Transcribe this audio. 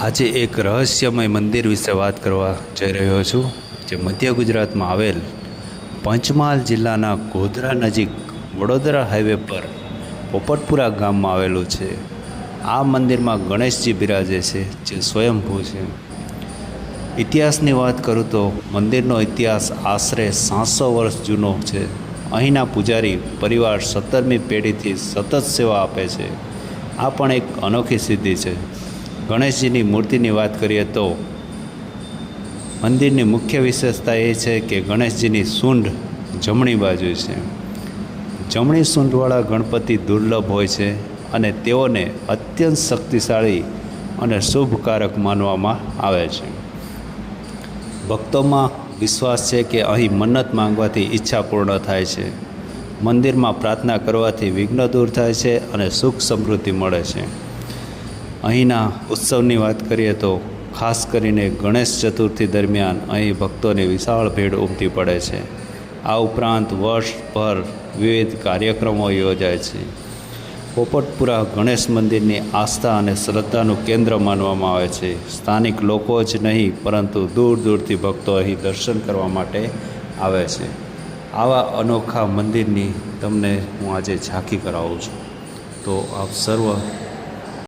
આજે એક રહસ્યમય મંદિર વિશે વાત કરવા જઈ રહ્યો છું, જે મધ્ય ગુજરાતમાં આવેલ પંચમહાલ જિલ્લાના ગોધરા નજીક વડોદરા હાઈવે પર પોપટપુરા ગામમાં આવેલું છે. આ મંદિરમાં ગણેશજી બિરાજે છે, જે સ્વયંભૂ છે. ઇતિહાસની વાત કરું તો મંદિરનો ઇતિહાસ આશરે સાતસો વર્ષ જૂનો છે. અહીંના પૂજારી પરિવાર સત્તરમી પેઢીથી સતત સેવા આપે છે. આ પણ એક અનોખી સિદ્ધિ છે. ગણેશજીની મૂર્તિની વાત કરીએ તો મંદિરની મુખ્ય વિશેષતા એ છે કે ગણેશજીની સૂંઢ જમણી બાજુ છે. જમણી સૂંઢવાળા ગણપતિ દુર્લભ હોય છે અને તેઓને અત્યંત શક્તિશાળી અને શુભકારક માનવામાં આવે છે. ભક્તોમાં વિશ્વાસ છે કે અહીં મન્નત માંગવાથી ઈચ્છા પૂર્ણ થાય છે. મંદિરમાં પ્રાર્થના કરવાથી વિઘ્ન દૂર થાય છે અને સુખ સમૃદ્ધિ મળે છે. અહીંના ઉત્સવની વાત કરીએ તો ખાસ કરીને ગણેશ ચતુર્થી દરમિયાન અહીં ભક્તોની વિશાળ ભીડ ઉમટી પડે છે. આ ઉપરાંત વર્ષભર વિવિધ કાર્યક્રમો યોજાય છે. પોપટપુરા ગણેશ મંદિરની આસ્થા અને શ્રદ્ધાનું કેન્દ્ર માનવામાં આવે છે. સ્થાનિક લોકો જ નહીં, પરંતુ દૂર દૂરથી ભક્તો અહીં દર્શન કરવા માટે આવે છે. આવા અનોખા મંદિરની તમને હું આજે ઝાંખી કરાવું છું. તો આપ સર્વ